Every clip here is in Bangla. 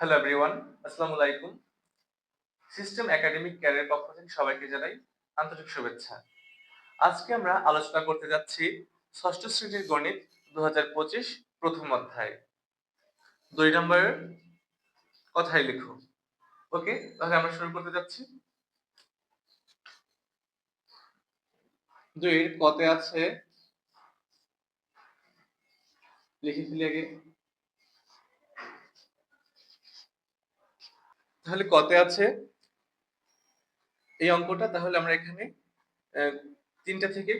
হ্যালো এভরিওয়ান আসসালামু আলাইকুম। সিস্টেম একাডেমিক ক্যারিয়ার পক্ষ থেকে সবাইকে জানাই আন্তরিক শুভেচ্ছা। আজকে আমরা আলোচনা করতে যাচ্ছি ষষ্ঠ শ্রেণির গণিত দুই হাজার পঁচিশ প্রথম অধ্যায়। দুই নম্বরের কথাই লিখো। ওকে তাহলে আমরা শুরু করতে যাচ্ছি। দুইয়ের কতে আছে। লিখে ফেলি আগে। তাহলে কতে আছে? এই অঙ্কটা তাহলে আমরা এখানে তিনটা থেকে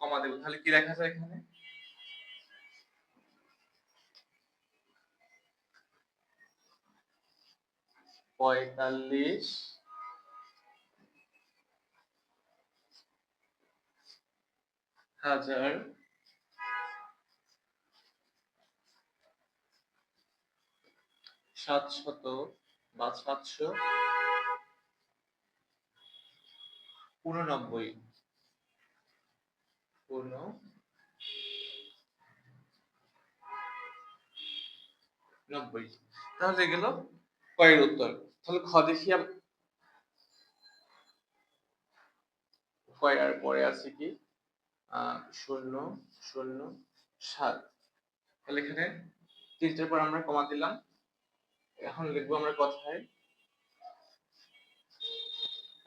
কমা দেবো। তাহলে কি লেখা যায় এখানে? পঁয়তাল্লিশ হাজার সাতশত বা সাতশো উননব্বই। উন নব্বই তাহলে গেল কয়ের উত্তর। তাহলে খ দেখি আর পরে আছে কি? শূন্য শূন্য, সাত। তাহলে এখানে তিনটার পর আমরা কমা দিলাম। এখন লিখব আমরা কথায়।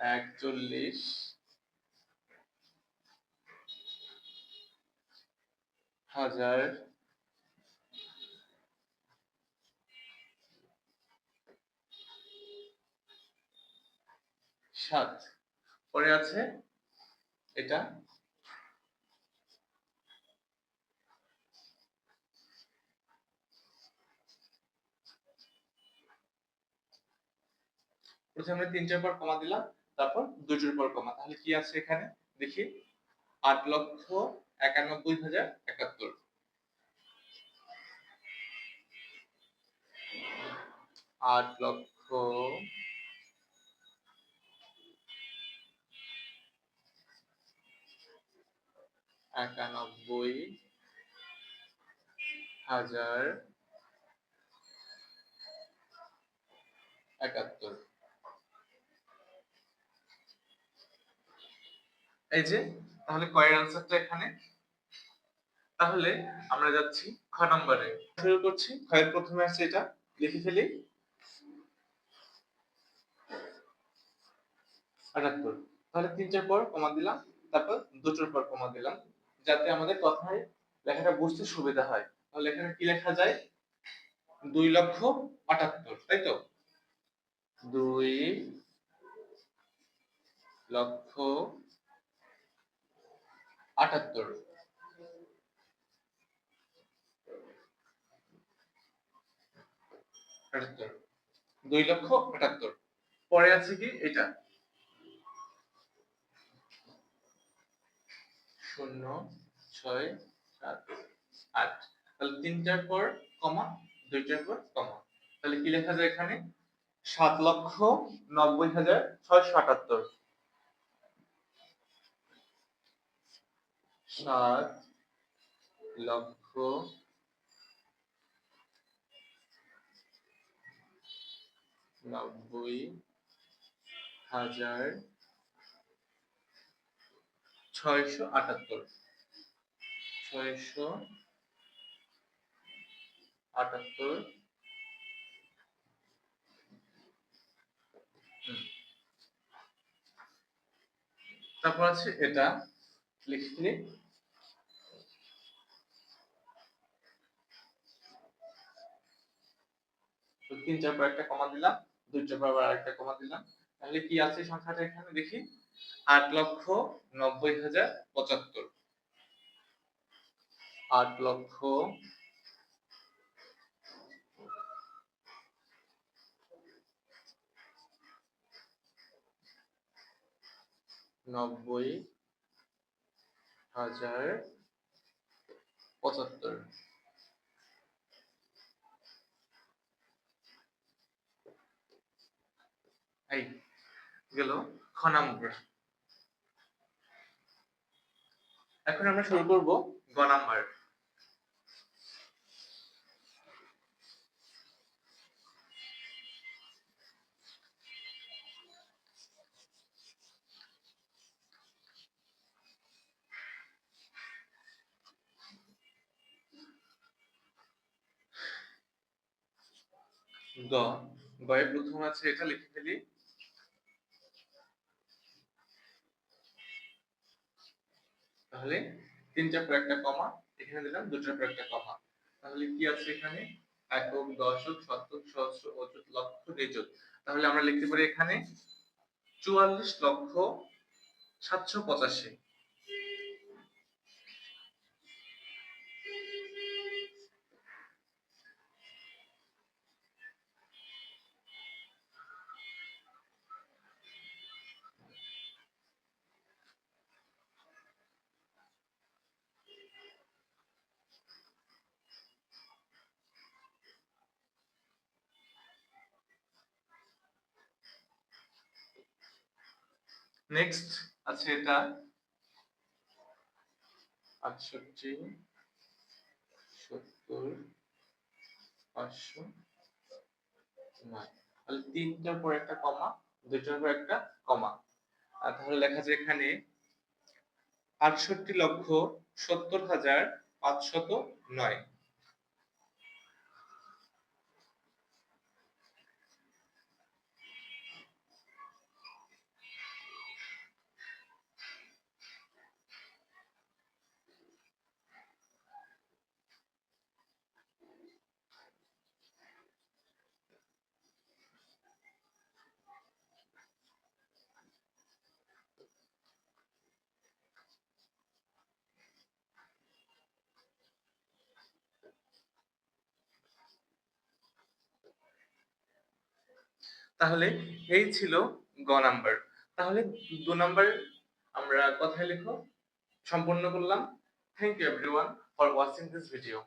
একচল্লিশ। হাজার। সাত। পরে আছে? এটা? প্রথমে তিনটার পর কমা দিলাম, তারপর দুটোর পর কমা তাহলে কি আছে এখানে? দেখি। আট লক্ষ একানব্বই হাজার একাত্তর। আট লক্ষ একানব্বই হাজার একাত্তর। এই যে, তাহলে কয়ের আনসারটা এখানে। তাহলে আমরা যাচ্ছি খ নম্বরে। শুরু করছি। ক্ষয়ের প্রথমে আছে এটা। লিখে ফেলি। আটাত্তর। তাহলে তিনটার পর কমা দিলাম। তারপর দুটোর পর কমা দিলাম। যাতে আমাদের কথায় লেখাটা বুঝতে সুবিধা হয়। তাহলে এখানে কি লেখা যায়? দুই লক্ষ আটাত্তর। তাই তো? দুই লক্ষ আটাত্তর। আটাত্তর। দুই লক্ষ আটাত্তর। পরে আছে কি? এটা। শূন্য, ছয়, সাত, আট। তাহলে তিনটার পর কমা, দুইটার পর কমা। তাহলে কি লেখা যায় এখানে? সাত লক্ষ নব্বই হাজার ছয়শো আটাত্তর। সাত লক্ষ নব্বই হাজার ছয়শো আটাত্তর। ছয়শো আটাত্তর। তারপর আছে এটা লিখে তিনটার পর একটা কমা দিলাম, দুইটার পর আবার আরেকটা কমা দিলাম। তাহলে কি আছে সংখ্যাটা এখানে দেখি? আট লক্ষ নব্বই হাজার পঁচাত্তর। আট লক্ষ নব্বই হাজার পঁচাত্তর। গেল খ এখন আমরা শুরু করব গ নাম্বার। গ। গয়ের প্রথম আছে এটা লিখে ফেলি। তাহলে তিনটার পর একটা কমা এখানে দিলাম দুটোর পর একটা কমা তাহলে কি আছে এখানে? একক দশক শতক সহস্র, অযুত, লক্ষ নিযুত তাহলে আমরা লিখতে পারি এখানে চুয়াল্লিশ লক্ষ সাতশো পঁচাশি। নেক্সট আছে এটা আটষট্টি, সত্তর, পাঁচশো তাহলে তিনটার পর একটা কমা দুইটার পর একটা কমা। তাহলে লেখা যায় এখানে আটষট্টি লক্ষ সত্তর হাজার পাঁচশত নয়। তাহলে এই ছিল গ নাম্বার। তাহলে দু নাম্বার আমরা কথায় লিখো সম্পন্ন করলাম। Thank you everyone for watching this video